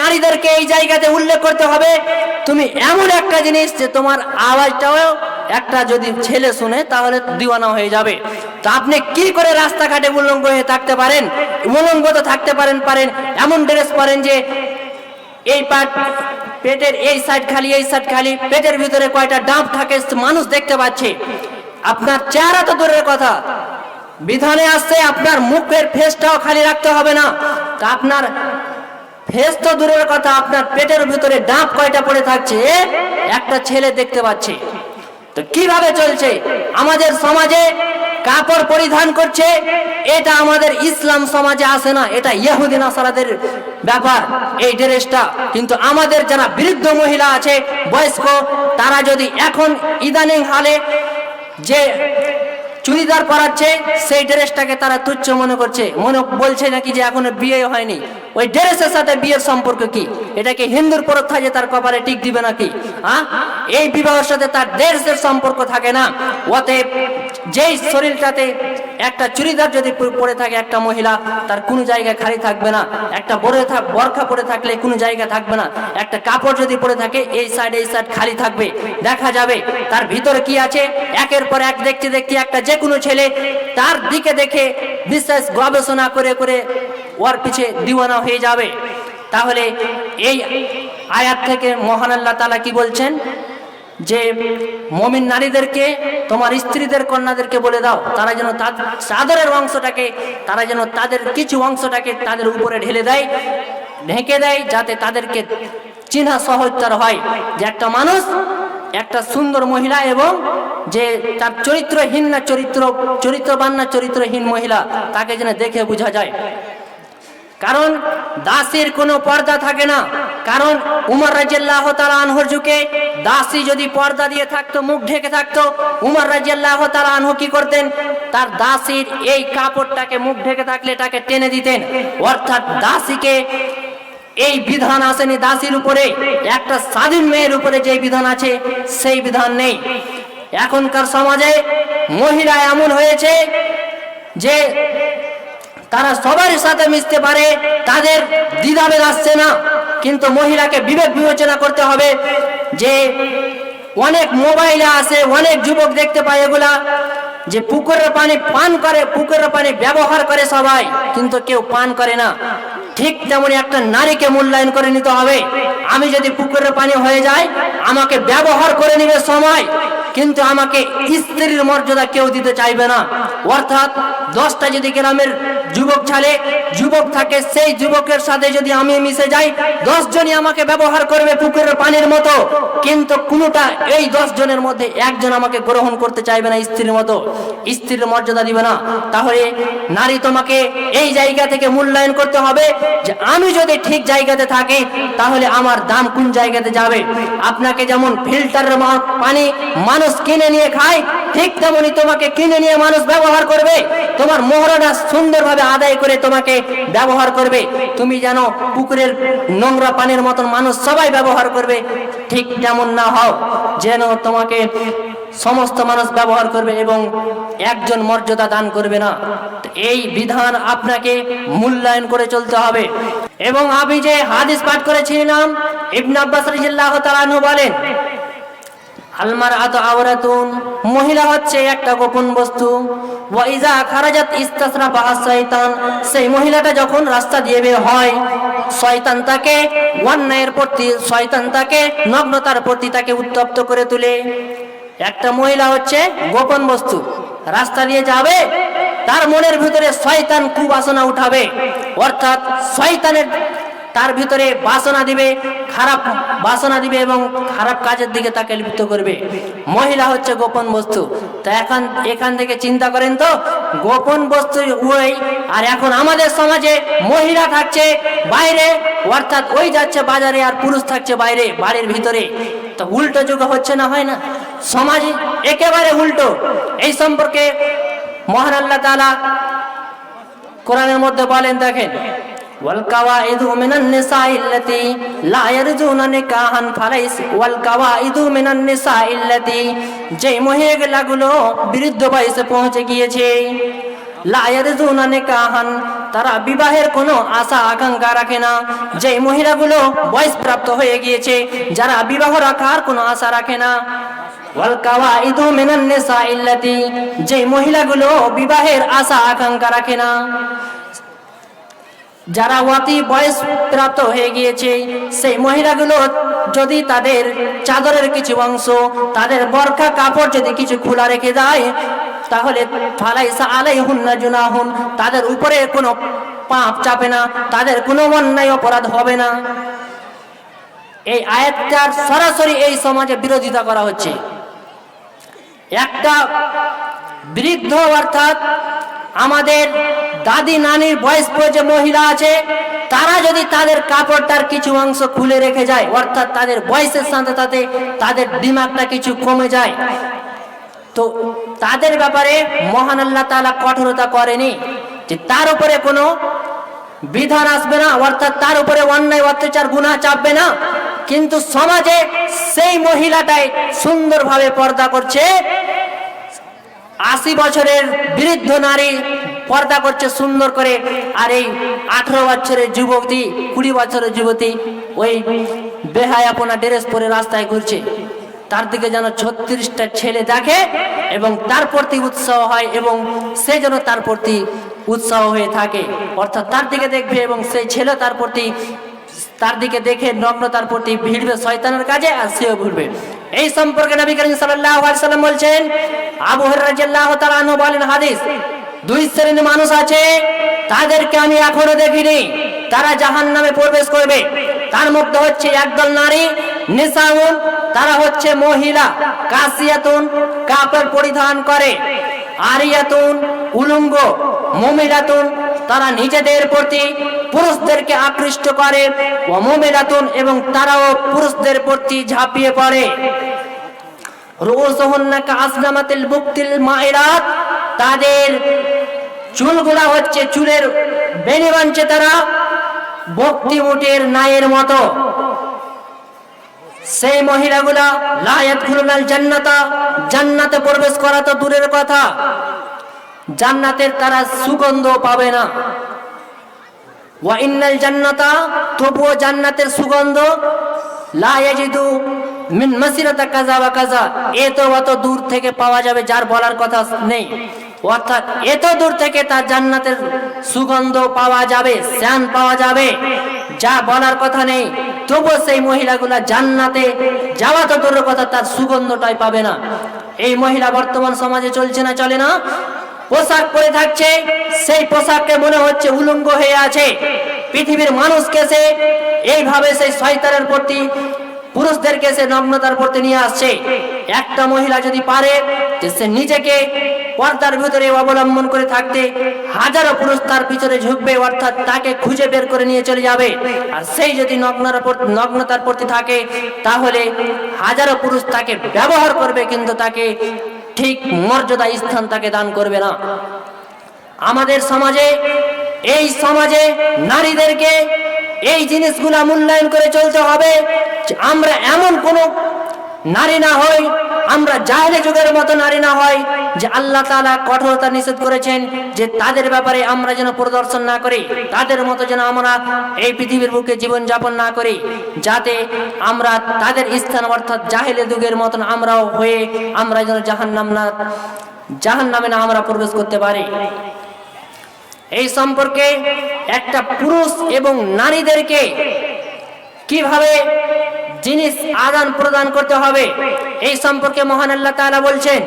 নারীদেরকে এই জায়গাতে উল্লেখ করতে হবে, তুমি এমন একটা জিনিস যে তোমার আওয়াজটাও একটা যদি ছেলে শুনে তাহলে দিওয়ানা হয়ে যাবে। তো আপনি কি করে রাস্তাঘাটে উল্লঙ্গ হয়ে থাকতে পারেন? উল্লঙ্গ তো থাকতে পারেন পারেন, এমন ড্রেস পরেন যে এই পাট পেটের এই সাইড খালি, এই সাইড খালি, পেটের ভিতরে কয়টা ডাব থাকে মানুষ দেখতে পাচ্ছে। আপনার চেহারা তো দূরের কথা। বিধানে আসছে আপনার মুখের ফেসটাও খালি রাখতে হবে না। তা আপনার ফেস তো দূরের কথা, আপনার পেটের ভিতরে ডাব কয়টা পড়ে থাকছে, একটা ছেলে দেখতে পাচ্ছে। তো কীভাবে চলছে? আমাদের সমাজে কাপড় পরিধান করছে, এটা আমাদের ইসলাম সমাজে আসে না, এটা ইহুদিন আসারাদের ব্যাপার, এই ড্রেসটা। কিন্তু আমাদের যারা বৃদ্ধ মহিলা আছে, বয়স্ক, তারা যদি এখন ইদানিং হালে যে চুড়িদার পরাচ্ছে, সেই ড্রেসটাকে তারা তুচ্ছ মনে করছে। মনে বলছে নাকি যে এখনও বিয়ে হয়নি। ওই ড্রেসের সাথে বিয়ের সম্পর্ক কি? এটাকে হিন্দুর প্রথা যে তার কপালে টিক দিবে নাকি? হ্যাঁ এই বিবাহের সাথে তার ড্রেসের সম্পর্ক থাকে না। অতএব যেই শরীরটাতে একটা চুড়িদার যদি পরে থাকে একটা মহিলা, তার কোনো জায়গায় খালি থাকবে না। একটা বড় বরখা পরে থাকলে কোনো জায়গা থাকবে না। একটা কাপড় যদি পরে থাকে, এই সাইড এই সাইড খালি থাকবে। দেখা যাবে তার ভিতরে কি আছে? একের পর এক দেখতে দেখতে একটা যে কোনো ছেলে তার দিকে দেখে বিশেষ গবেষণা করে করে ওর পিছে দিওয়ানা হয়ে যাবে। তাহলে এই আয়াত থেকে মহান আল্লাহ তালা কি বলছেন? যে মমিন নারীদেরকে, তোমার স্ত্রীদের, কন্যাদেরকে বলে দাও, তারা যেন চাদরের অংশটাকে, তারা যেন তাদের কিছু অংশটাকে তাদের উপরে ঢেলে দেয়, ঢেকে দেয়, যাতে তাদেরকে চিহ্না সহজতর হয়। যে একটা মানুষ, একটা সুন্দর মহিলা এবং যে তার চরিত্রহীন না চরিত্র, চরিত্রবান না চরিত্রহীন মহিলা, তাকে যেন দেখে বোঝা যায়। কারণ দাসীর কোনো পর্দা থাকে না। কারণ উমর রাজিয়াল্লাহ তালা আনহর যুগে দাসী যদি পর্দা দিয়ে থাকতো, মুখ ঢেকে থাকতো, উমর রাজিয়াল্লাহ তালা আনহু কি করতেন? তার দাসীর এই কাপড়টাকে মুখ ঢেকে থাকলে এটাকে টেনে দিতেন। অর্থাৎ দাসীকে এই বিধান আসেনি দাসীর উপরে। একটা স্বাধীন মেয়ের উপরে যে বিধান আছে, সেই বিধান নেই। এখনকার সমাজে মহিলা এমন হয়েছে যে তারা সবার সাথে মিশতে পারে, তাদের দ্বিধাবেদ আসছে না। কিন্তু মহিলাকে বিবেক বিবেচনা করতে হবে যে অনেক মোবাইলে আছে, অনেক যুবক দেখতে পায় এগুলা, যে পুকুরের পানি পান করে, পুকুরের পানি ব্যবহার করে সবাই, কিন্তু কেউ পান করে না। ঠিক তেমনি একটা নারীকে মূল্যায়ন করে নিতে হবে। আমি যদি পুকুরের পানি হয়ে যায় আমাকে ব্যবহার করে নিবে সময়, কিন্তু আমাকে স্ত্রীর মর্যাদা কেউ দিতে চাইবে না। অর্থাৎ দশটা যদি গ্রামের যুবক ছাড়ে যুবক থাকে, সেই যুবকের সাথে যদি আমি মিশে যাই, দশ জনই আমাকে ব্যবহার করবে পুকুরের পানির মতো। কিন্তু কোনোটা এই দশ জনের মধ্যে একজন আমাকে গ্রহণ করতে চাইবে না স্ত্রীর মতো। স্ত্রীর মর্যাদা দিবে না। তাহলে নারী তোমাকে এই জায়গা থেকে মূল্যায়ন করতে হবে যে আমি যদি ঠিক জায়গাতে থাকি, তাহলে আমার দাম কোন জায়গাতে যাবে? আপনাকে যেমন ফিল্টারের পানি মানুষ কিনে নিয়ে খায়, ঠিক তেমনি তোমাকে কিনে নিয়ে মানুষ ব্যবহার করবে। তোমার মোহরটা সুন্দরভাবে আদায় করে তোমাকে ব্যবহার করবে। তুমি যেন পুকুরের নোংরা পানির মতন মানুষ সবাই ব্যবহার করবে। ঠিক তেমন না হও, যেন তোমাকে সমস্ত মানুষ ব্যবহার করবে এবং একজন মর্যাদা দান করবে না। এই বিধান আপনাকে মূল্যায়ন করে চলতে হবে। এবং আমি যে হাদিস পাঠ করেছিলাম, ইবনে আব্বাস রাদিয়াল্লাহু তাআলা বলেন আলমার আত আওরাতুন। মহিলা হচ্ছে একটা গোপন বস্তু। ওয়াইজা খারাজাত ইস্তাসরা বাহা শয়তান সেই মহিলাটা যখন রাস্তা দিয়ে বের হয়, শয়তান তাকে অন্যায়ের প্রতি, শয়তান তাকে নগ্নতার প্রতি তাকে উত্তপ্ত করে তুলে। একটা মহিলা হচ্ছে গোপন বস্তু। রাস্তা দিয়ে যাবে, তার মনের ভিতরে শয়তান কুবাসনা উঠাবে। অর্থাৎ শয়তানের তার ভিতরে বাসনা দিবে, খারাপ বাসনা দিবে এবং খারাপ কাজের দিকে তাকে লিপ্ত করবে। মহিলা হচ্ছে গোপন বস্তু। তা এখন, এখান থেকে চিন্তা করেন তো, গোপন বস্তু ওই আর এখন আমাদের সমাজে মহিলা থাকছে বাইরে, অর্থাৎ ওই যাচ্ছে বাজারে আর পুরুষ থাকছে বাইরে, বাড়ির ভিতরে। তো উল্টো যুগ হচ্ছে না, হয় না? সমাজ একেবারে উল্টো। এই সম্পর্কে মহান আল্লাহ তাআলা কোরআনের মধ্যে বলেন, দেখেন والقواعد من النساء التي لا يرجون نكاحا فليس والقواعد من النساء التي যে মহিলাগুলো বিরুদ্ধ বয়সে পৌঁছে গিয়েছে লা ইয়ারজুনা নিকাহান তারা বিবাহের কোনো আশা আকাঙ্ক্ষা রাখে না যে মহিলাগুলো বয়সপ্রাপ্ত হয়ে গিয়েছে যারা বিবাহ রাখার কোনো আশা রাখে না ওয়াল কাওয়াইদু মিনান নিসা ইল্লাতি যে মহিলাগুলো বিবাহের আশা আকাঙ্ক্ষা রাখে না যারা অতি বয়স প্রাপ্ত হয়ে গিয়েছে, সেই মহিলাগুলো যদি তাদের চাদরের কিছু অংশ, তাদের বরখা কাপড় যদি কিছু খোলা রেখে দেয়, তাহলে ফালাইসা আলাই হুন্না জুনাহুন, তাদের উপরে কোনো পাপ চাপে না, তাদের কোনো অন্যায় অপরাধ হবে না। এই আয়াতটার সরাসরি এই সমাজে বিরোধিতা করা হচ্ছে। একটা বৃদ্ধ অর্থাৎ আমাদের দাদি নানির বয়স্ক যে মহিলা আছে, তারা যদি তাদের কাপড়টার কিছু অংশ খুলে রেখে যায়, অর্থাৎ তাদের বয়সের সাথে সাথে তাদের দিমাগটা কিছু কমে যায়, তো তাদের ব্যাপারে মহান আল্লাহ তালা কঠোরতা করেনি যে তার উপরে কোনো বিধান আসবে না, অর্থাৎ তার উপরে অন্যায়, অত্যাচার, গুনাহ চাপবে না, কিন্তু সমাজে সেই মহিলাটাই সুন্দরভাবে পর্দা করছে আশি বছরের বৃদ্ধ নারী পর্দা করছে, সুন্দর করে। আর এই আঠারো বছরের যুবতী, কুড়ি বছরের যুবতী ওই বেহায় বেহায়াপনা ড্রেস পরে রাস্তায় ঘুরছে। তার দিকে যেন ছত্রিশটা ছেলে দেখে এবং তার প্রতি উৎসাহ হয় এবং সে যেন তার প্রতি উৎসাহ হয়ে থাকে। অর্থাৎ তার দিকে দেখবে এবং সেই ছেলে তার প্রতি তার দিকে দেখে নগ্নতার প্রতি ভিড়বে শয়তানের কাজে আর সেও ভুলবে। এই সম্পর্কে নবী করিম সাল্লাল্লাহু আলাইহি সাল্লাম বলছেন, আবু হুরায়রা রাদিয়াল্লাহু তাআলা আনহু বলেন হাদিস, দুই শ্রেণির মানুষ আছে, তাদেরকে আমি এখনও দেখিনি, তারা জাহান্নামে প্রবেশ করবে। তার মধ্যে হচ্ছে একদল নারী, নিসাউন, তারা হচ্ছে মহিলা, কাসিয়াতুন, কাপড় পরিধান করে, আরিয়াতুন, উলঙ্গ, মুমিলাতুন তারা নিজেদের প্রতি পুরুষদেরকে আকৃষ্ট করে ও এবং তারাও পুরুষদের প্রতি ঝাঁপিয়ে পড়ে। বুকতিল মাইরাত, তাদের চুলগুলা হচ্ছে চুলের বেনি বানছে তারা, ভক্তি মুটের নায়ের মতো। সেই মহিলাগুলা লায়াত খুলুনাল জান্নাতা, জান্নাতে প্রবেশ করা তো দূরের কথা। জান্নাতের তারা সুগন্ধ পাবে না। পাওয়া যাবে পাওয়া যাবে, যা বলার কথা নেই। তবুও সেই মহিলাগুলা জান্নাতে যাওয়া তো দূরের কথা, তার সুগন্ধটাই পাবে না। এই মহিলা বর্তমান সমাজে চলছে না, চলে না? পোশাক পরে থাকছে, সেই পোশাককে মনে হচ্ছে উলঙ্গ হয়ে আছে। পৃথিবীর মানুষকে সে এইভাবে সেই শয়তানের প্রতি, পুরুষদেরকে সে নগ্নতার প্রতি নিয়ে আসছে। একটা মহিলা যদি পারে, যে সে নিজেকে পর্দার ভিতরে অবলম্বন করে থাকতে, হাজারো পুরুষ তার পিছনে ঝুঁকবে, অর্থাৎ তাকে খুঁজে বের করে নিয়ে চলে যাবে। আর সেই যদি নগ্নতার প্রতি- নগ্নতার প্রতি থাকে, তাহলে হাজারো পুরুষ তাকে ব্যবহার করবে, কিন্তু তাকে ঠিক মর্যাদা স্থান তাকে দান করবে না। আমাদের সমাজে, এই সমাজে নারীদেরকে এই জিনিসগুলা মূল্যায়ন করে চলতে হবে আমরা এমন কোন নারী না হই, আমরা জাহেলে যুগের মতো নারী না হয় যে আল্লাহ তাআলা কঠোরতা নিষেধ করেছেন, যে তাদের ব্যাপারে আমরা যেন প্রদর্শন না করি, তাদের মতো যেন আমরা এই পৃথিবীর বুকে জীবন যাপন না করি, যাতে আমরা তাদের স্থান অর্থাৎ জাহেলে যুগের মতন আমরাও হয়ে, আমরা যেন জাহান্নাম না, জাহান্নামে না আমরা প্রবেশ করতে পারি। এই সম্পর্কে একটা পুরুষ এবং নারীদেরকে কীভাবে জিনিস আদান প্রদান করতে হবে। এই সম্পর্কে মহান আল্লাহ তাআলা বলছেন,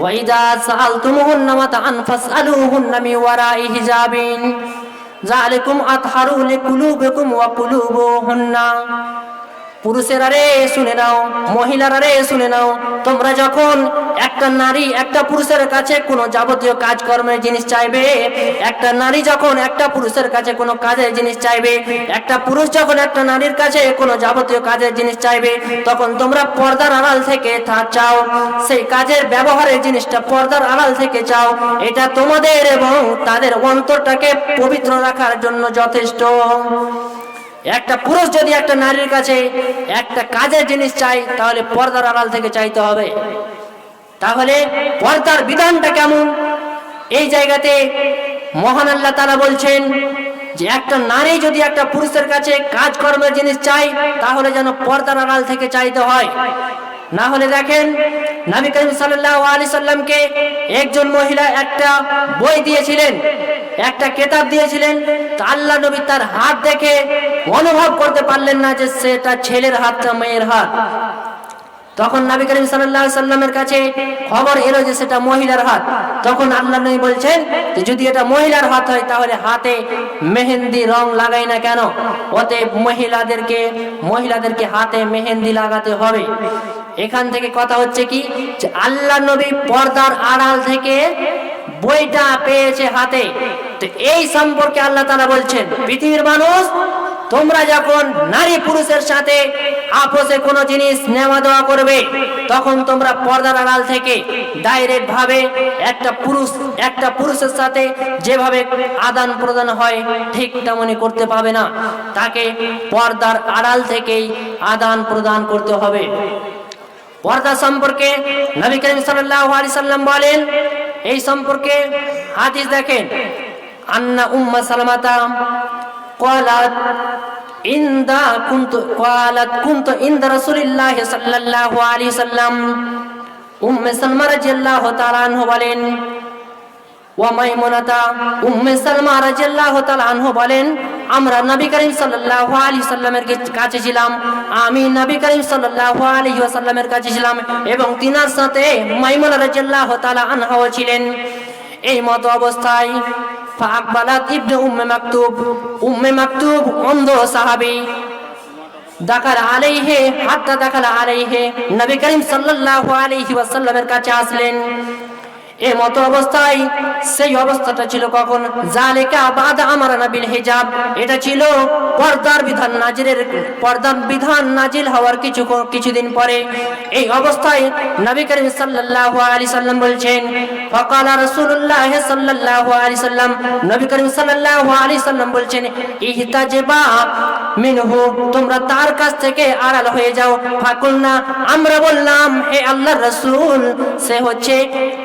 ওয়াইদা সাআলতুমুহুন্না মাতাআন ফাসআলুহুন্না মিন ওয়ারাই হিজাবিন। যালিকুম আতহারু লিকুলুবিকুম ওয়া কুলুবুহুন্না। পুরুষেরা রে, শুনে নাও। মহিলারা রে, শুনে নাও। তোমরা যখন একটা নারী একটা পুরুষের কাছে কোনো যাবতীয় কাজকর্মের জিনিস চাইবে, একটা নারী যখন একটা পুরুষের কাছে কোনো কাজের জিনিস চাইবে, একটা পুরুষ যখন একটা নারীর কাছে কোনো যাবতীয় কাজের জিনিস চাইবে, তখন তোমরা পর্দার আড়াল থেকে তা চাও। সেই কাজের ব্যবহারের জিনিসটা পর্দার আড়াল থেকে চাও। এটা তোমাদের এবং তাদের অন্তরটাকে পবিত্র রাখার জন্য যথেষ্ট। একটা পুরুষ যদি একটা নারীর কাছে একটা কাজের জিনিস চাই, তাহলে পর্দার আড়াল থেকে চাইতে হবে। তাহলে পর্দার বিধানটা কেমন? এই জায়গাতে মহান আল্লাহ তারা বলছেন যে, একটা নারী যদি একটা পুরুষের কাছে কাজকর্মের জিনিস চাই তাহলে যেন পর্দার আড়াল থেকে চাইতে হয়। না হলে দেখেন নবী করিম সাল্লাল্লাহু আলাইহি সাল্লামকে একজন মহিলা একটা বই দিয়েছিলেন, একটা কেতাব দিয়েছিলেন। তা আল্লাহ নবী তার হাত দেখে অনুভব করতে পারলেন না যে সেটা ছেলের হাতটা, মেয়ের হাত। তখন নবী করিম আলাইহি সাল্লামের কাছে খবর এলো যে সেটা মহিলার হাত। তখন আল্লাহ নবী বলছেন যদি এটা মহিলার হাত হয়, তাহলে হাতে মেহেন্দি রং লাগাই না কেন? ওতে মহিলাদেরকে মহিলাদেরকে হাতে মেহেন্দি লাগাতে হবে। এখান থেকে কথা হচ্ছে কি? আল্লাহ নবী পর্দার আড়াল থেকে বইটা পেয়েছে হাতে। তো এই সম্পর্কে আল্লাহ তারা বলছেন, পৃথিবীর মানুষ, তোমরা যখন নারী পুরুষের সাথে আপোষে কোনো জিনিস নেওয়া দেওয়া করবে, তখন তোমরা পর্দার আড়াল থেকে ডাইরেক্ট ভাবে একটা পুরুষ, একটা পুরুষের সাথে যেভাবে আদান প্রদান হয়, ঠিক তেমনই করতে পাবে না। তাকে পর্দার আড়াল থেকেই আদান প্রদান করতে হবে। পর্দা সম্পর্কে নবী করিম সাল্লাহ আলি সাল্লাম বলেন, এই সম্পর্কে হাদিস দেখেন, আন্না উম্মা সালামাতা কলাত عند كنت قالت كنت عند رسول الله صلى الله عليه وسلم উম্ম সালমা রাদিয়াল্লাহু তাআলা আনহু বলেন ওয়া মাইমুনাতা উম্মে সালমা রাদিয়াল্লাহু তাআলা আনহু বলেন আমরা নবী করিম সাল্লাল্লাহু আলাইহি সাল্লামের কাছে ছিলাম আমি নবী করিম সাল্লাল্লাহু আলাইহি ওয়াসাল্লামের কাছে ছিলাম এবং তিনার সাথে মাইমুনা রাদিয়াল্লাহু তাআলা আনহাও ছিলেন এই মত অবস্থায় ফাকবালাত ইবনে উম্মে মাকতুব উম্মে মাকতুব অন্ধ সাহাবী। দাখাল আলাইহে হাত্তা দাখাল আলাইহে নবী করিম সাল্লাল্লাহু আলাইহি ওয়াসাল্লামের কাছে আসলেন। অবস্থায়, সেই অবস্থাটা ছিল কখন? জালিকা বাদা আমার নাবিল হিজাব। এটা ছিল পর্দার বিধান পর্দার বিধান নাজিল হওয়ার কিছু কিছুদিন পরে। এই অবস্থায় নবী করিম সাল্লাল্লাহু আলাইহি সাল্লাম বলছেন রাসূলুল্লাহ সাল্লাল্লাহু আলাইহি সাল্লাম। নবী করিম সাল্লাল্লাহু আলাইহি সাল্লাম বলছেন, ইহতাজবা মিনহু, তোমরা তার কাছ থেকে আড়াল হয়ে যাও। ফাকুলনা, আমরা বললাম, হে আল্লাহর রাসূল, সে হচ্ছে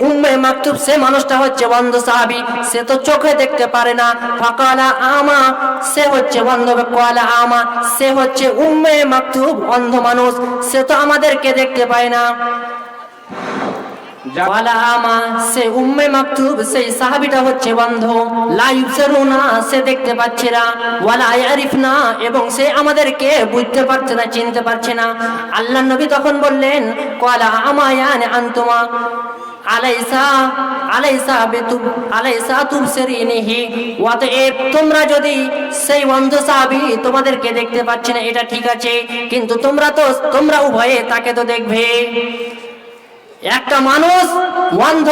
উম্মে মাকতুব, সে মানুষটা হচ্ছে বন্ধ সাহাবি। সে তো চোখে দেখতে পারে না। ফাকালা আমা, সে হচ্ছে বন্ধ কোয়ালা আমা। সে হচ্ছে উম্মে মাকতুব, অন্ধ মানুষ। সে তো আমাদেরকে দেখতে পায় না। সে উম্মে সেই সাহাবীটা হচ্ছে বন্ধ। সে দেখতে পাচ্ছে না। ওয়ালা ইয়ারিফনা, এবং সে আমাদেরকে বুঝতে পারছে না, চিনতে পারছে না। আল্লাহ তখন বললেন তোমরা যদি সেই অন্ধ সাহাবি তোমাদেরকে দেখতে পাচ্ছে না, এটা ঠিক আছে। কিন্তু তোমরা তো, তোমরা উভয়ে তাকে তো দেখবে। একটা মানুষ অন্ধ,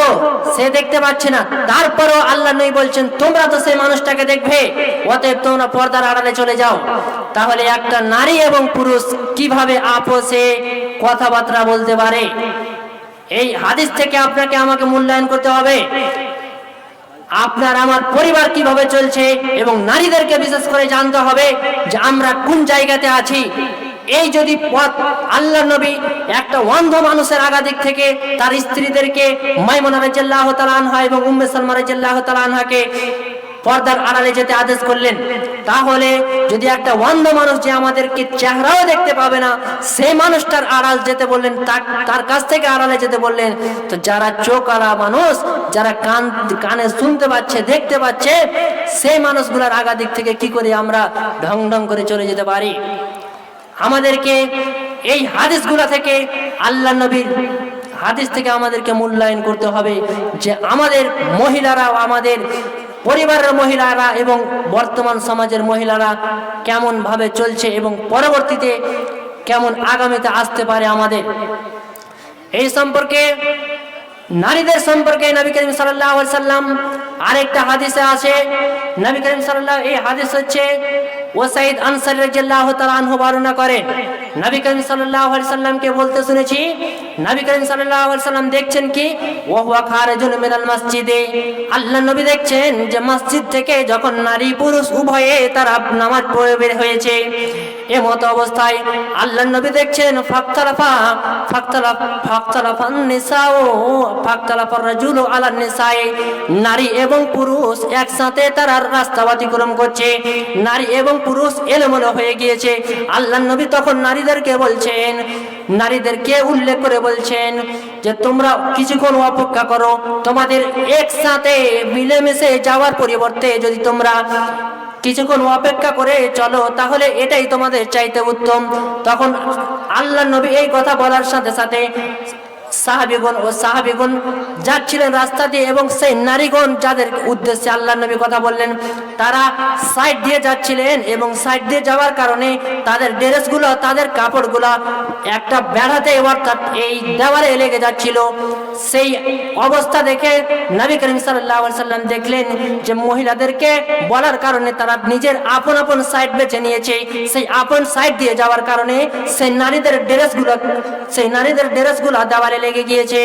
সে দেখতে পাচ্ছে না। তারপরও আল্লাহ নই বলছেন, তোমরা তো সেই মানুষটাকে দেখবে, অতএব তোমরা পর্দার আড়ালে চলে যাও। তাহলে একটা নারী এবং পুরুষ কীভাবে আপোষে কথাবার্তা বলতে পারে? এই হাদিস থেকে আপনাকে আমাকে মূল্যায়ন করতে হবে। আপনার, আমার পরিবার কীভাবে চলছে এবং নারীদেরকে বিশেষ করে জানতে হবে যে আমরা কোন জায়গাতে আছি। এই যদি পথ আল্লাহ নবী একটা অন্ধ মানুষের আগাদিক থেকে তার স্ত্রীদেরকে মাইমনা রাজিয়াল্লাহ তাআলা আনহা এবং উম্মে সালমা রাজিয়াল্লাহ তাআলা আনহাকে পর্দার আড়ালে যেতে আদেশ করলেন, তাহলে যদি একটা অন্ধ মানুষ যে আমাদেরকে চেহারাও দেখতে পাবে না, সেই মানুষটার আড়াল যেতে বললেন, তার- তার কাছ থেকে আড়ালে যেতে বললেন, তো যারা চোখ আলা মানুষ, যারা কান, কানে শুনতে পাচ্ছে, দেখতে পাচ্ছে, সেই মানুষগুলোর আগা দিক থেকে কি করে আমরা ঢং ঢং করে চলে যেতে পারি? আমাদেরকে এই হাদিসগুলা থেকে আল্লাহ নবীর হাদিস থেকে আমাদেরকে মূল্যায়ন করতে হবে যে আমাদের মহিলারা, আমাদের পরিবারের মহিলারা এবং বর্তমান সমাজের মহিলারা কেমন ভাবে চলছে এবং পরবর্তীতে কেমন আগামীতে আসতে পারে আমাদের। এই সম্পর্কে, নারীদের সম্পর্কে নবী করিম আলাইহি সাল্লাম আরেকটা হাদিসে আছে। নবী করিম সাল্লাল্লাহু, এই হাদিস হচ্ছে ওয়াসাইদ আনসারী রাদিয়াল্লাহু তাআলা আনহু বর্ণনা করেন, নবী করিম সাল্লাল্লাহু আলাইহি সাল্লামকে বলতে শুনেছি, নবী করিম সাল্লাল্লাহু আলাইহি সাল্লাম দেখছেন কি? ওয়া খারিজুন মিনাল মসজিদে। আল্লাহ নবী দেখছেন যে মসজিদ থেকে যখন নারী পুরুষ উভয়ে তারা নামাজ পড়ে বের হয়েছে। এমত অবস্থায় আল্লাহ নবী দেখছেন ফাক্তালাফা ফাক্তালাফ ফাক্তালাফান নিসাও ফাক্তালাফার রাজুল আলা নিসাই। নারী এবং পুরুষ একসাথে তারা রাস্তা অতিক্রম করছে। নারী এবং পুরুষ এলোমেলো হয়ে গিয়েছে। আল্লাহ নবী তখন নারীদেরকে বলছেন, নারীদেরকে উল্লেখ করে বলছেন যে, তোমরা কিছুক্ষণ অপেক্ষা করো। তোমাদের একসাথে মিলেমিশে যাওয়ার পরিবর্তে যদি তোমরা কিছুক্ষণ অপেক্ষা করে চলো, তাহলে এটাই তোমাদের চাইতে উত্তম। তখন আল্লাহ নবী এই কথা বলার সাথে সাথে সাহাবিগণ ও সাহাবিগণ যাচ্ছিলেন রাস্তা দিয়ে এবং সেই নারীগণ যাদের উদ্দেশ্যে আল্লাহ নবী কথা বললেন, তারা সাইড দিয়ে যাচ্ছিলেন এবং সাইড দিয়ে যাওয়ার কারণে তাদের ড্রেসগুলো, তাদের কাপড়গুলো একটা বেড়াতে অর্থাৎ এই দেওয়ালে লেগে যাচ্ছিল। সেই অবস্থা দেখে নবী করিম সাল্লাহ সাল্লাম দেখলেন যে মহিলাদেরকে বলার কারণে তারা নিজের আপন আপন সাইড বেছে নিয়েছে। সেই আপন সাইড দিয়ে যাওয়ার কারণে সেই নারীদের ড্রেসগুলো, সেই নারীদের ড্রেসগুলো দেওয়ালে লেগে গিয়েছে।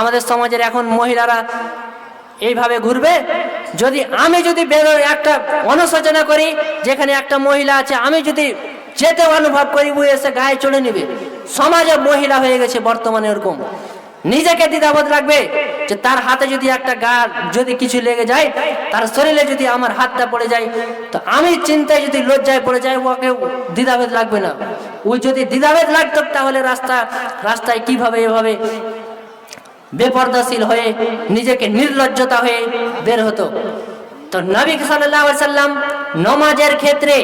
আমাদের সমাজের এখন মহিলারা এইভাবে ঘুরবে? যদি আমি যদি বেরোয় একটা অনুশোচনা করি, যেখানে একটা মহিলা আছে, আমি যদি যেতে অনুভব করি, ও এসে গায়ে চলে নিবে। সমাজে মহিলা হয়ে গেছে বর্তমানে এরকম। নিজেকে দ্বিধাবোধ লাগবে যে তার হাতে যদি একটা গা যদি কিছু লেগে যায়, তার শরীরে যদি আমার হাতটা পড়ে যায়, তো আমি চিন্তায় যদি লজ্জায় পড়ে যায় ওকে দ্বিধাভেদ লাগবে না। ওই যদি দ্বিধাভেদ লাগতো, তাহলে রাস্তা, রাস্তায় কীভাবে এভাবে বেপর্দাশীল হয়ে নিজেকে নির্লজ্জতা হয়ে বের হতো। তো নবী সাল্লাম নমাজের ক্ষেত্রে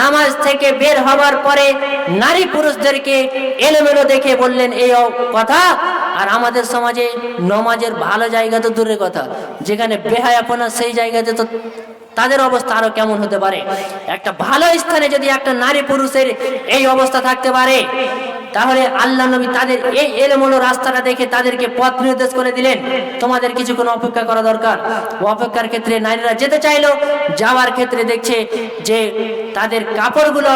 নামাজ থেকে বের হওয়ার পরে নারী পুরুষদেরকে এলোমেলো দেখে বললেন, এই কথা, আর আমাদের সমাজে নমাজের ভালো জায়গা তো দূরের কথা। যেখানে বেহায়াপনা, সেই জায়গাতে তো তাদের অবস্থা আরও কেমন হতে পারে? একটা ভালো স্থানে যদি একটা নারী পুরুষের এই অবস্থা থাকতে পারে, তাহলে আল্লাহ নবী তাদের এই এলোমেলো রাস্তাটা দেখে তাদেরকে পথ নির্দেশ করে দিলেন। তোমাদের কিছুক্ষণ অপেক্ষা করা দরকার? অপেক্ষার ক্ষেত্রে নারীরা যেতে চাইলো, যাওয়ার ক্ষেত্রে দেখছে যে তাদের কাপড়গুলো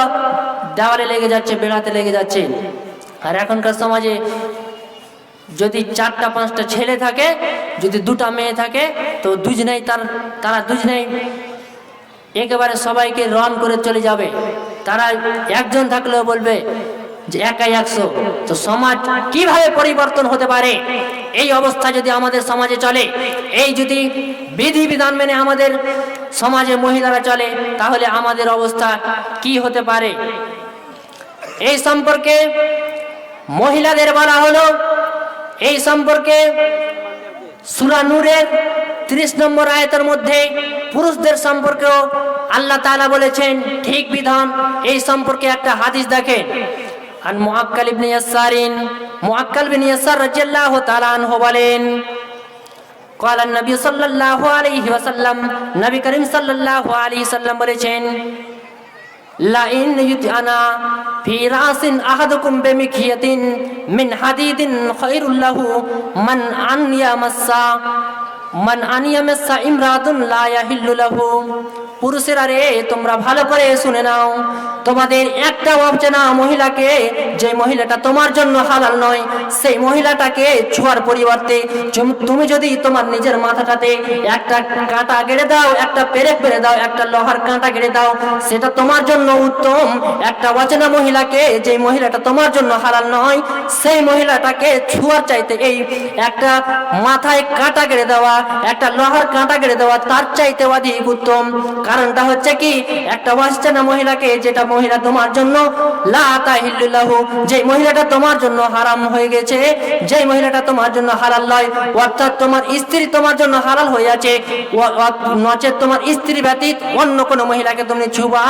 দেওয়ালে লেগে যাচ্ছে, বেড়াতে লেগে যাচ্ছে। আর এখনকার সমাজে যদি চারটা, পাঁচটা ছেলে থাকে, যদি দুটা মেয়ে থাকে, তো দুজনেই তার, তারা দুজনেই একেবারে সবাইকে রন করে চলে যাবে। তারা একজন থাকলেও বলবে যে একাই একশো। তো সমাজ কীভাবে পরিবর্তন হতে পারে? এই অবস্থা যদি আমাদের সমাজে চলে, এই যদি বিধি বিধান মেনে আমাদের সমাজে মহিলারা চলে, তাহলে আমাদের অবস্থা কি হতে পারে? এই সম্পর্কে মহিলাদের বলা হলো এই সম্পর্কে সুরা নূরের ত্রিশ নম্বর আয়তের মধ্যে পুরুষদের সম্পর্কেও আল্লাহ তাআলা বলেছেন ঠিক বিধান এই সম্পর্কে একটা হাদিস দেখেন আর মুআক্কাল ইবনে ইয়াসারিন মুআক্কাল বিন ইয়াসার রাদিয়াল্লাহু তাআলা আনহু বলেন قال النبي صلى الله عليه وسلم নবী করিম সাল্লাল্লাহু আলাইহি সাল্লাম বলেছেন লাইন ইউতিয়ানা في رأس أحدكم بمكية من حديد خير له. من أن يمس من أن يمس إمرأة لا يحل له. পুরুষেরা রে, তোমরা ভালো করে শুনে নাও। তোমাদের একটা অবচেনা মহিলাকে, যে মহিলাটা তোমার জন্য হালাল নয়, সেই মহিলাটাকে ছোঁয়ার পরিবর্তে তুমি যদি তোমার নিজের মাথাটাতে একটা কাঁটা গেড়ে দাও, একটা পেরেক পেরে দাও, একটা লোহার কাঁটা গেড়ে দাও, সেটা তোমার জন্য উত্তম। একটা অচেনা মহিলাকে, যে মহিলাটা তোমার জন্য হালাল নয়, সেই মহিলাটাকে ছোঁয়ার চাইতে এই একটা মাথায় কাঁটা গেড়ে দেওয়া, একটা লোহার কাঁটা গেড়ে দেওয়া তার চাইতে অধিক উত্তম। কারণটা হচ্ছে কি? একটা অচেনা মহিলাকে, যেটা মহিলা তোমার জন্য যে মহিলাটা তোমার জন্য হারাম হয়ে গেছে যে মহিলাটা তোমার জন্য হালাল নয়, অর্থাৎ তোমার স্ত্রী তোমার জন্য হালাল হয়ে আছে নচেত তোমার স্ত্রী ব্যতীত অন্য কোনো মহিলাকে তুমি ছুবা,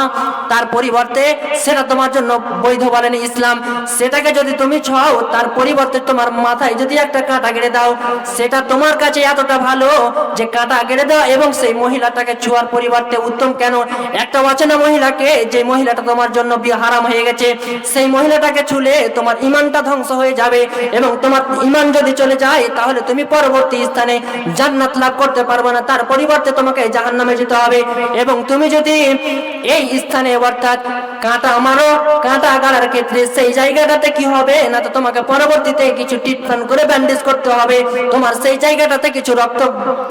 তার পরিবর্তে সেটা তোমার জন্য বৈধ বলেনি ইসলাম। সেটাকে যদি তুমি ছাও তার পরিবর্তে তোমার মাথায় যদি একটা কাঁটা গেড়ে দাও, সেটা তোমার কাছে এতটা ভালো যে কাঁটা গেড়ে দাও এবং সেই মহিলাটাকে ছোঁয়ার পরিবর্তে উত্তম কেন? একটা অচেনা মহিলাকে, যে মহিলাটা তোমার জন্য বিয়ে হারাম হয়ে গেছে, সেই মহিলাটাকে ছুলে তোমার ইমানটা ধ্বংস হয়ে যাবে এবং তোমার ইমান যদি চলে যায়, তাহলে তুমি পরবর্তী স্থানে জান্নাত লাভ করতে পারবে না। তার পরিবর্তে তোমাকে জাহান্নামে যেতে হবে এবং তুমি যদি এই স্থানে অর্থাৎ কাঁটা মারো, কাঁটা গাড়ার ক্ষেত্রে সেই জায়গাটাতে কি হবে? না তো তোমাকে পরবর্তীতে কিছু ট্রিটমেন্ট করে ব্যান্ডেজ করতে হবে। তোমার সেই জায়গাটাতে কিছু রক্ত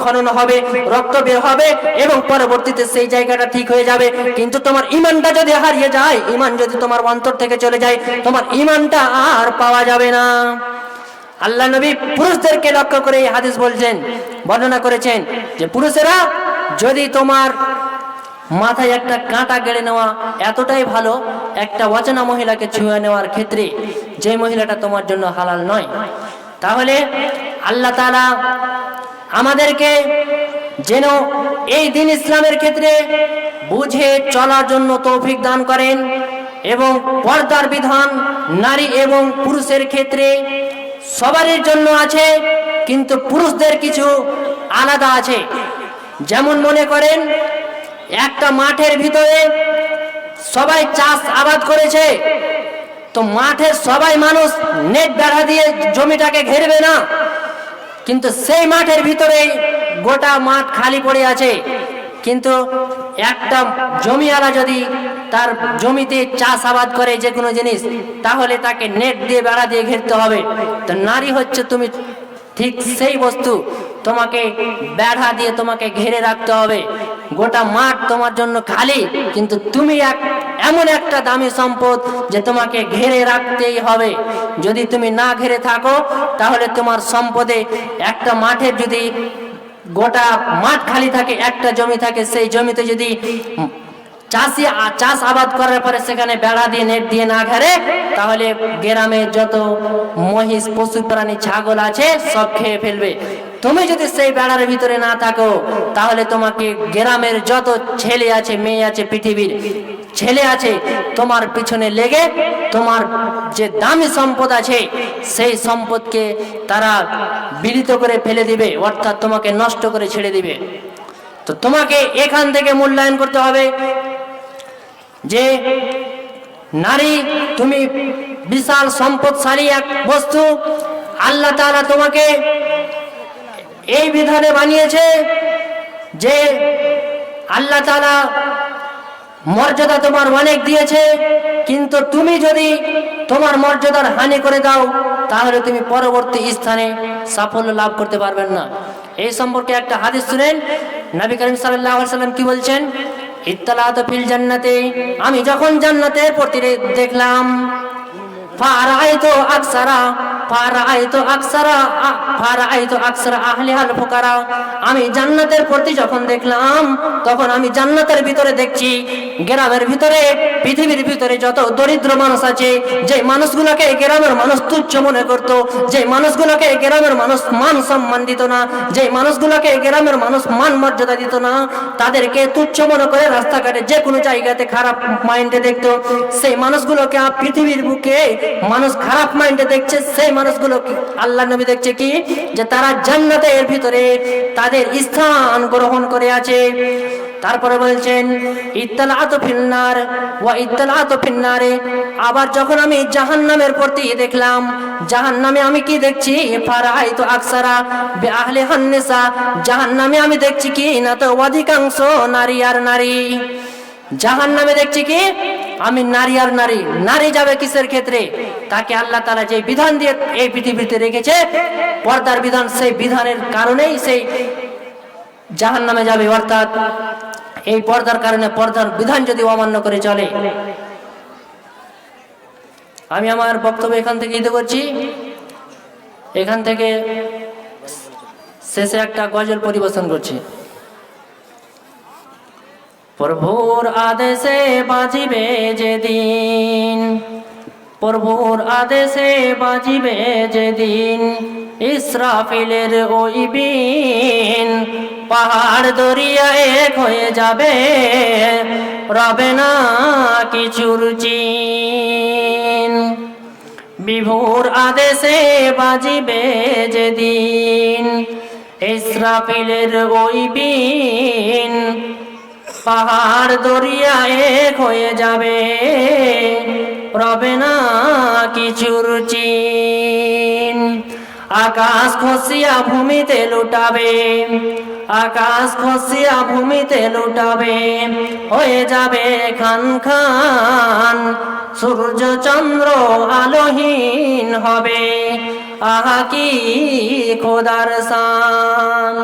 খনন হবে, রক্ত বের হবে এবং পরবর্তীতে সেই সেই জায়গাটা ঠিক হয়ে যাবে। কিন্তু তোমার ইমানটা যদি হারিয়ে যায় ইমান যদি তোমার অন্তর থেকে চলে যায়, তোমার ইমানটা আর পাওয়া যাবে না। আল্লাহ নবী পুরুষদেরকে লক্ষ্য করে এই হাদিস বলছেন, বর্ণনা করেছেন যে পুরুষেরা যদি তোমার মাথায় একটা কাঁটা গেড়ে নেওয়া এতটাই ভালো, একটা অচেনা মহিলাকে ছুঁয়ে নেওয়ার ক্ষেত্রে যে মহিলাটা তোমার জন্য হালাল নয়। তাহলে আল্লাহ তাআলা আমাদেরকে যেন এই দিন ইসলামের ক্ষেত্রে বুঝে চলার জন্য তৌফিক দান করেন এবং পর্দার বিধান নারী এবং পুরুষের ক্ষেত্রে সবারই জন্য আছে, কিন্তু পুরুষদের কিছু আলাদা আছে। যেমন মনে করেন, একটা মাঠের ভিতরে সবাই চাষ আবাদ করেছে, তো মাঠের সবাই মানুষ নেট বেড়া দিয়ে জমিটাকে ঘেরবে না। কিন্তু সেই মাঠের ভিতরেই গোটা মাঠ খালি পড়ে আছে। কিন্তু একটা জমিওয়ালা যদি তার জমিতে চাষ আবাদ করে যে কোনো জিনিস, তাহলে তাকে নেট দিয়ে বেড়া দিয়ে ঘিরতে হবে। তো নারী হচ্ছে তুমি ঠিক সেই বস্তু, তোমাকে বেড়া দিয়ে তোমাকে ঘিরে রাখতে হবে। গোটা মাঠ তোমার জন্য খালি, কিন্তু তুমি এক, এমন একটা দামি সম্পদ যে তোমাকে ঘিরে রাখতেই হবে। যদি তুমি না ঘিরে থাকো, তাহলে তোমার সম্পদে একটা মাঠের যদি গোটা মাঠ খালি থাকে, একটা জমি থাকে, সেই জমিতে যদি চাষি চাষ আবাদ করার পরে সেখানে বেড়া দিয়ে, নেট দিয়ে না ঘেরে, তাহলে গ্রামে যত মহিষ, পশু, প্রাণী, ছাগল আছে, সব খেয়ে ফেলবে। তুমি যদি সেই বেড়ার ভিতরে না থাকো, তাহলে তোমাকে গ্রামের যত ছেলে আছে, মেয়ে আছে, পৃথিবীর ছেলে আছে, তোমার পিছনে লেগে তোমার যে দামি সম্পদ আছে, সেই সম্পদকে তারা বিলিত করে ফেলে দিবে, অর্থাৎ তোমাকে নষ্ট করে ছেড়ে দিবে। তো তোমাকে এখান থেকে মূল্যায়ন করতে হবে যে নারী, তুমি বিশাল সম্পদশালী এক বস্তু, আল্লাহ তাআলা তোমাকে এই বিধানে বানিয়েছে যে আল্লাহ তালা মর্যাদা তোমার অনেক দিয়েছে, কিন্তু তুমি যদি তোমার মর্যাদার হানি করে দাও, তাহলে তুমি পরবর্তী স্থানে সাফল্য লাভ করতে পারবেন না। এই সম্পর্কে একটা হাদিস শুনেন, নবী করিম সাল্লাল্লাহু সাল্লাম কি বলছেন? ইত্তালাত ফিল জান্নাতে, আমি যখন জান্নাতের প্রতি দেখলাম আকসারা ফারাইতু আকসারা আমি জান্নাতের প্রতি যখন দেখলাম, তখন আমি জান্নাতের ভিতরে দেখছি, গ্রামের ভিতরে, পৃথিবীর ভিতরে যত দরিদ্র মানুষ আছে, যে মানুষগুলোকে গ্রামের মানুষ তুচ্ছ মনে করত, যে মানুষগুলোকে গ্রামের মানুষ মান সম্মান দিত না, যে মানুষগুলোকে গ্রামের মানুষ মান মর্যাদা দিত না, তাদেরকে তুচ্ছ মনে করে রাস্তাঘাটে যে কোনো জায়গাতে খারাপ মাইন্ডে দেখতো। সেই মানুষগুলোকে পৃথিবীর বুকে মানুষ খারাপ মাইন্ডে দেখছে, সেই মানুষগুলো আল্লাহ নবী দেখছে কি? যে তারা জান্নাতের ভিতরে তাদের স্থান গ্রহণ করে আছে। তারপরে বলছেন ইত্তালাত ফিন্নার, ওয়া ইত্তালাত ফিন্নারে। আবার যখন আমি জাহান্নামের প্রতি দেখলাম, জাহান্নামে আমি কি দেখছি? ফারাইতু আকসারা বে আহলে হান্নেসা। জাহান্নামে আমি দেখছি কি না তো অধিকাংশ নারী আর নারী। জাহান নামে দেখছি কি? আমি নারী আর নারী। নারী যাবে কিসের ক্ষেত্রে? তাকে আল্লাহ তালা যে বিধান দিয়ে এই পৃথিবীতে রেখেছে, পর্দার বিধান সেই বিধানের কারণেই সেই জাহান নামে যাবে। অর্থাৎ এই পর্দার কারণে পর্দার বিধান যদি অমান্য করে চলে, আমি আমার বক্তব্য এখান থেকে দিতে করছি। এখান থেকে শেষে একটা গজল পরিবেশন করছি। প্রভুর আদেশে বাজিবে যেদিন। প্রভুর আদেশে বাজিবে যেদিন, ইসরাফিলের ওই বিন পাহাড় দরিয়া এক হয়ে যাবে, রবে না কিছুর চিন। বিভুর আদেশে বাজিবে যেদিন, ইসরাফিলের ওই বিন পাহাড় দরিয়া এক হয়ে যাবে। রবে না কিছুর চিন। আকাশ খসিয়া ভূমিতে লুটাবে, আকাশ খসিয়া ভূমিতে লুটাবে। হয়ে যাবে খান খান, সূর্য চন্দ্র আলোহীন হবে। আহা কি খোদার সান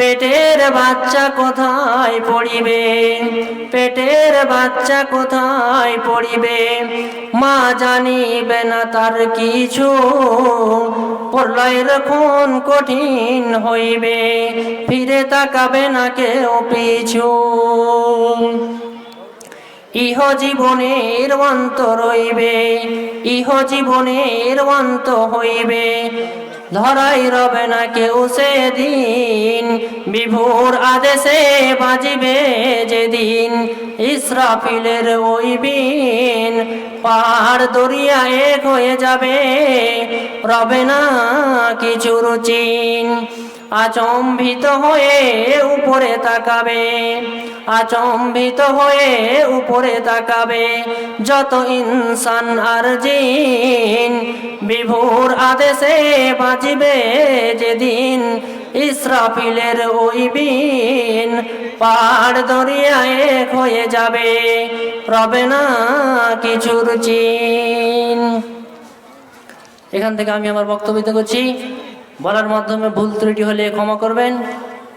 পেটের বাচ্চা কোথায় পড়িবে? পেটের বাচ্চা কোথায় পড়িবে? মা জানিবে না তার কিছু। প্রলয়ের কঠিন হইবে। ফিরে তাকাবে না কেউ পিছু। ইহ জীবনের অন্ত রইবে। ইহ জীবনের অন্ত হইবে। ধরাই রবে না কেউ সেদিন। বিভোর আদেশে বাজিবে যেদিন। ইসরাফিলের ওই বিন পাহাড় দরিয়া এক হয়ে যাবে। রবে না কিছু রুচিন আচম্বিত হয়ে উপরে তাকাবে। আচম্বিত হয়ে উপরে তাকাবে। যত ইনসান আর জিন, বিভোর আদেশে বাঁচিবে যেদিন ইসরাফিলের ওই বিন পাহাড় দরিয়া এক হয়ে যাবে। রবে না কিছুর চিন। এখান থেকে আমি আমার বক্তব্য করছি। বলার মাধ্যমে ভুল ত্রুটি হলে ক্ষমা করবেন।